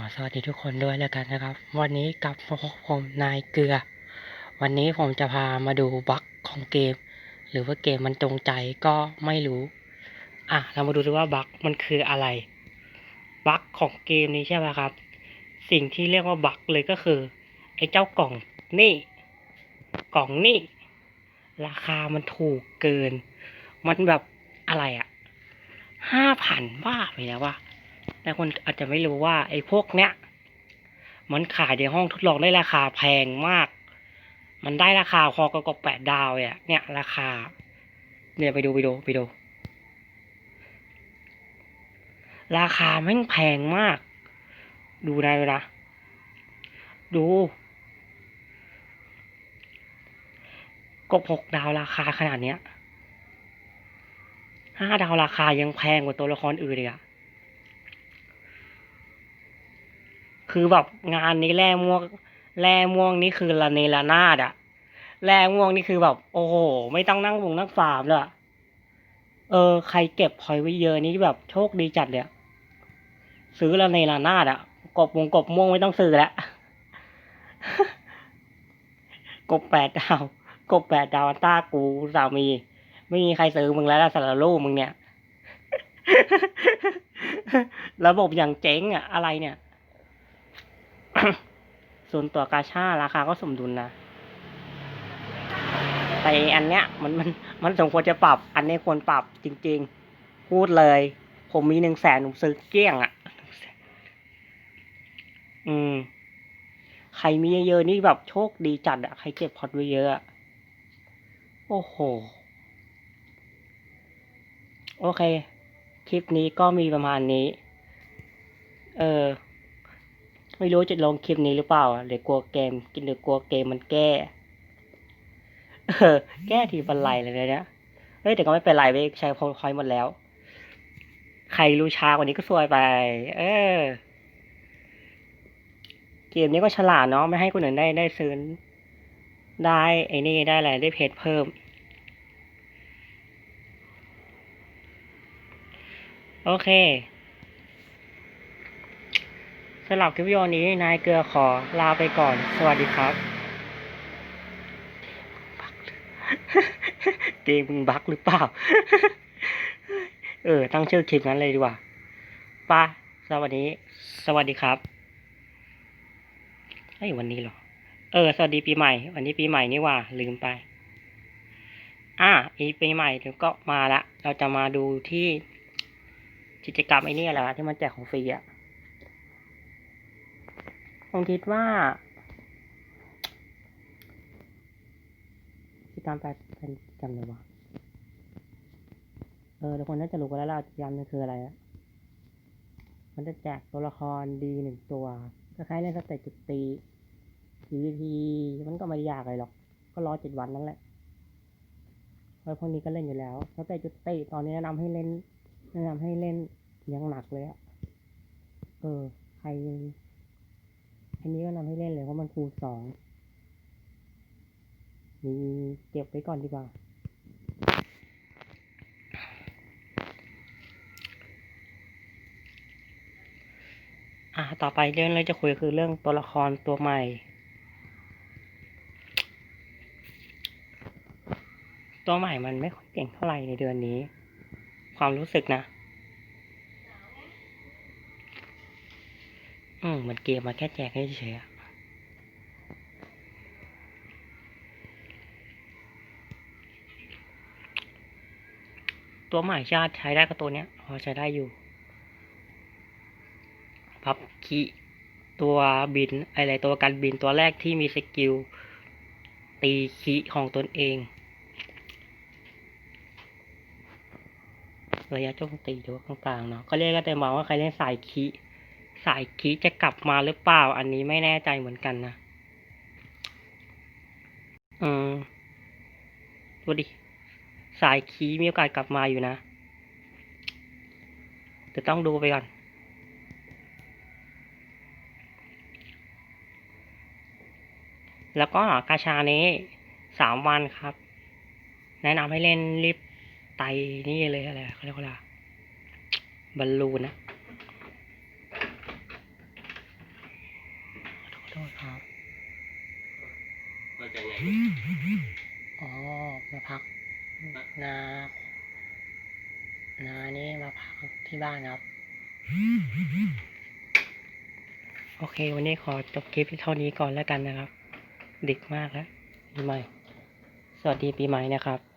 อสวัสดีทุกคนด้วยแล้วกันนะครับ วันนี้กลับมาพบผมนายเกลือ วันนี้ผมจะพามาดูบั๊กของเกม หรือว่าเกมมันจงใจก็ไม่รู้ อะเรามาดูดูว่าบั๊กมันคืออะไรบั๊กของเกมนี้ใช่ไหมครับ สิ่งที่เรียกว่าบั๊กเลยก็คือ ไอ้เจ้ากล่องนี่ กล่องนี่ ราคามันถูกเกิน มันแบบอะไรอะห้าพันบ้าไปแล้ววะ แต่คนอาจจะไม่รู้ว่าไอ้พวกเนี้ยมันขายในห้องทดลองได้ราคาแพงมาก มันได้ราคาพอกับกบแปดดาวเนี่ยเนี่ย ราคา เนี่ยไปดูไปดูไปดู ราคาแม่งแพงมาก ดูนะดูนะ ดูกบหกดาวราคาขนาดเนี้ยห้าดาวราคายังแพงกว่าตัวละครอื่นเลยอะ คือแบบงานนี้แร่ม่วงแร่ม่วงนี่คือละเนระนาดอะแร่ม่วงนี่คือแบบ โอ้โห ไม่ต้องนั่งวงนั่งฟาร์มเลยเออ ใครเก็บพอยไว้เยอะนี่แบบโชคดีจัดเลยซื้อละเนระนาดอะกบวงกบม่วงไม่ต้องซื้อแล้วกบแปดดาวกบแปดดาวต้ากูสามี ไม่มีใครซื้อมึงแล้วละสารลูกมึงเนี่ย ระบบอย่างเจ๋งอะอะไรเนี่ย ส่วนตัวกาชาราคาก็สมดุลนะ แต่อันเนี้ย มันมันมันสมควรจะปรับ อันนี้ควรปรับจริง ๆ พูดเลย ผมมีหนึ่งแสนผมซื้อเกลี้ยงอะ่ะ อืม ใครมีเยอะๆนี่แบบโชคดีจัดอะใครเก็บพอร์ตไว้เยอะอะโอ้โห โอเค คลิปนี้ก็มีประมาณนี้ เออ ไม่รู้จะลงคลิปนี้หรือเปล่าเดี๋ยวกลัวเกมกินเดี๋ยวกลัวเกมมันแก้เออแก้ทีบันไลเลยนะเนี่ยเฮ้ยแต่ก็ไม่เป็นไรไปใช้พอยหมดแล้ว ใครรู้ช้ากว่านี้ก็ซวยไป เออ เกมนี้ก็ฉลาดเนาะไม่ให้คนอื่นได้ได้ซื้อได้ไอ้นี่ได้อะไรได้เพจเพิ่ม โอเค สำหรับคลิปวิดีโอนี้นายเกลือขอลาไปก่อน สวัสดีครับเกมมึงบั๊กหรือเปล่า เออ ตั้งชื่อคลิปนั้นเลยดีกว่าป้าสวัสดี สวัสดีครับไอ้วันนี้เหรอ เออ สวัสดีปีใหม่ วันนี้ปีใหม่นี่ว่า ลืมไป อะอีปีใหม่เดี๋ยวก็มาละ เราจะมาดูที่กิจกรรมไอ้นี่แหละที่มันแจกของฟรีอะ ผมคิดว่ากิจกรรมแปเป็นกิจกรรมอะไรวะเออทุกคนน่าจะรู้กันแล้วล่ะกิจกรรมนี่คืออะไรอะมันจะแจกตัวละครดีหนึ่งตัวคล้ายๆเล่นสเตจจุดตี PVP มันก็ไม่ยากอะไรหรอก ก็รอเจ็ดวันนั่นแหละเพราะพวกนี้ก็เล่นอยู่แล้วสเตจจุดตีตอนนี้แนะนำให้เล่นแนะนำให้เล่นยังหนักเลยอะเออ ใคร อันนี้ก็นำให้เล่นเลยเพราะมันคูสองมีเก็บไว้ก่อนดีกว่าอะต่อไปเรื่องเราจะคุยคือเรื่องตัวละครตัวใหม่ ตัวใหม่มันไม่ค่อยเก่งเท่าไหร่ในเดือนนี้ ความรู้สึกนะ อืมเหมันเกมมาแค่แจกให้เฉยตัวใหม่ชาติใช้ได้ก็ตัวเนี้ยพอใช้ได้อยู่ พับคีตัวบินอะไรตัวการบินตัวแรกที่มีสกิล ตีคีของตนเองระยะโจมตีหรือว่ากลางๆเนาะก็เรียกก็แต่มองว่าใครเล่นสายคี สายคีจะกลับมาหรือเปล่า อันนี้ไม่แน่ใจเหมือนกันนะอืมดูดิ สายคีมีโอกาสกลับมาอยู่นะแต่ต้องดูไปก่อนแล้วก็กาชานี้สามวันครับ แนะนำให้เล่นรีบไตนี่เลยอะไรเขาเรียกว่าบอลลูนนะ ครับมาจากไหนอ๋อ มาพัก นา นานี่มาพักที่บ้านครับ โอเค วันนี้ขอจบคลิปเท่านี้ก่อนแล้วกันนะครับ ดึกมากแล้วปีใหม่ สวัสดีปีใหม่นะครับ